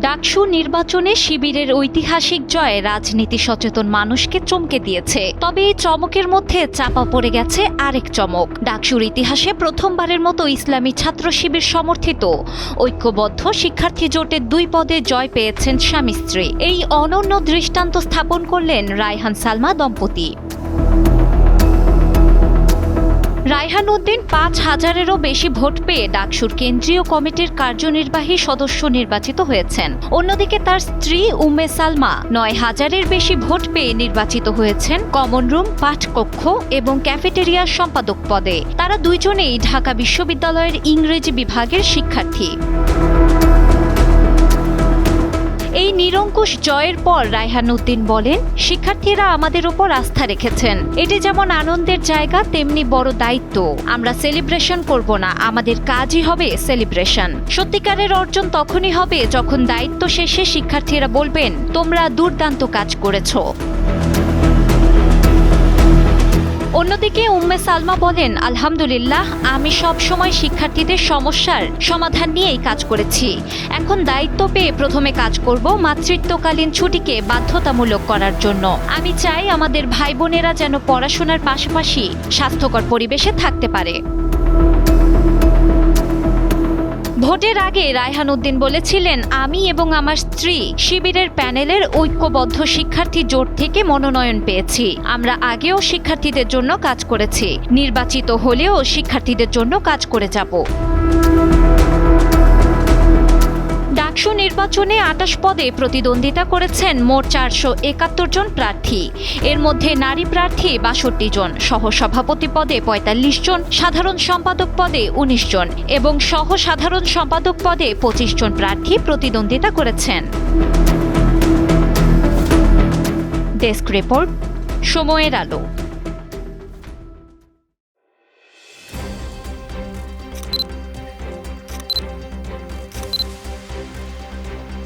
ডাকসু নির্বাচনে শিবিরের ঐতিহাসিক জয় রাজনীতি সচেতন মানুষকে চমকে দিয়েছে। তবে এই চমকের মধ্যে চাপা পড়ে গেছে আরেক চমক। ডাকসুর ইতিহাসে প্রথমবারের মতো ইসলামী ছাত্র শিবির সমর্থিত। ঐক্যবদ্ধ শিক্ষার্থী জোটের দুই পদে জয় পেয়েছেন স্বামী স্ত্রী। এই অনন্য দৃষ্টান্ত স্থাপন করলেন রায়হান সালমা দম্পতি। রায়হান উদ্দিন পাঁচ হাজারেরও বেশি ভোট পেয়ে ডাকসুর কেন্দ্রীয় কমিটির কার্যনির্বাহী সদস্য নির্বাচিত হয়েছেন। অন্যদিকে তার স্ত্রী উমে সালমা নয় হাজারের বেশি ভোট পেয়ে নির্বাচিত হয়েছেন কমন রুম, পাঠকক্ষ এবং ক্যাফেটেরিয়ার সম্পাদক পদে। তারা দুইজনেই ঢাকা বিশ্ববিদ্যালয়ের ইংরেজি বিভাগের শিক্ষার্থী। নিরঙ্কুশ জয়ের পর রায়হান উদ্দিন বলেন, শিক্ষার্থীরা আমাদের উপর আস্থা রেখেছেন। এটি যেমন আনন্দের জায়গা, তেমনি বড় দায়িত্ব। আমরা সেলিব্রেশন করব না, আমাদের কাজই হবে সেলিব্রেশন। সত্যিকারের অর্জন তখনই হবে যখন দায়িত্ব শেষে শিক্ষার্থীরা বলবেন, তোমরা দুর্দান্ত কাজ করেছ। অন্যদিকে উম্মে সালমা বলেন, আলহামদুলিল্লাহ, আমি সব সময় শিক্ষার্থীদের সমস্যার সমাধান নিয়েই কাজ করেছি। এখন দায়িত্ব পেয়ে প্রথমে কাজ করব মাতৃত্বকালীন ছুটিকে বাধ্যতামূলক করার জন্য। আমি চাই আমাদের ভাই বোনেরা যেন পড়াশোনার পাশাপাশি স্বাস্থ্যকর পরিবেশে থাকতে পারে। ভোটের আগে রায়হান উদ্দিন বলেছিলেন, আমি এবং আমার স্ত্রী শিবিরের প্যানেলের ঐক্যবদ্ধ শিক্ষার্থী জোট থেকে মনোনয়ন পেয়েছি। আমরা আগেও শিক্ষার্থীদের জন্য কাজ করেছি। নির্বাচিত হলেও শিক্ষার্থীদের জন্য কাজ করে যাব। ডাকসু নির্বাচনে আটাশ পদে প্রতিদ্বন্দ্বিতা করেছেন মোট চারশো একাত্তর জন প্রার্থী। এর মধ্যে নারী প্রার্থী বাষট্টি জন সহ সভাপতি পদে পঁয়তাল্লিশ জন, সাধারণ সম্পাদক পদে উনিশ জন এবং সহ সাধারণ সম্পাদক পদে পঁচিশ জন প্রার্থী প্রতিদ্বন্দ্বিতা করেছেন। ডেস্ক রিপোর্ট, সময়ের আলো।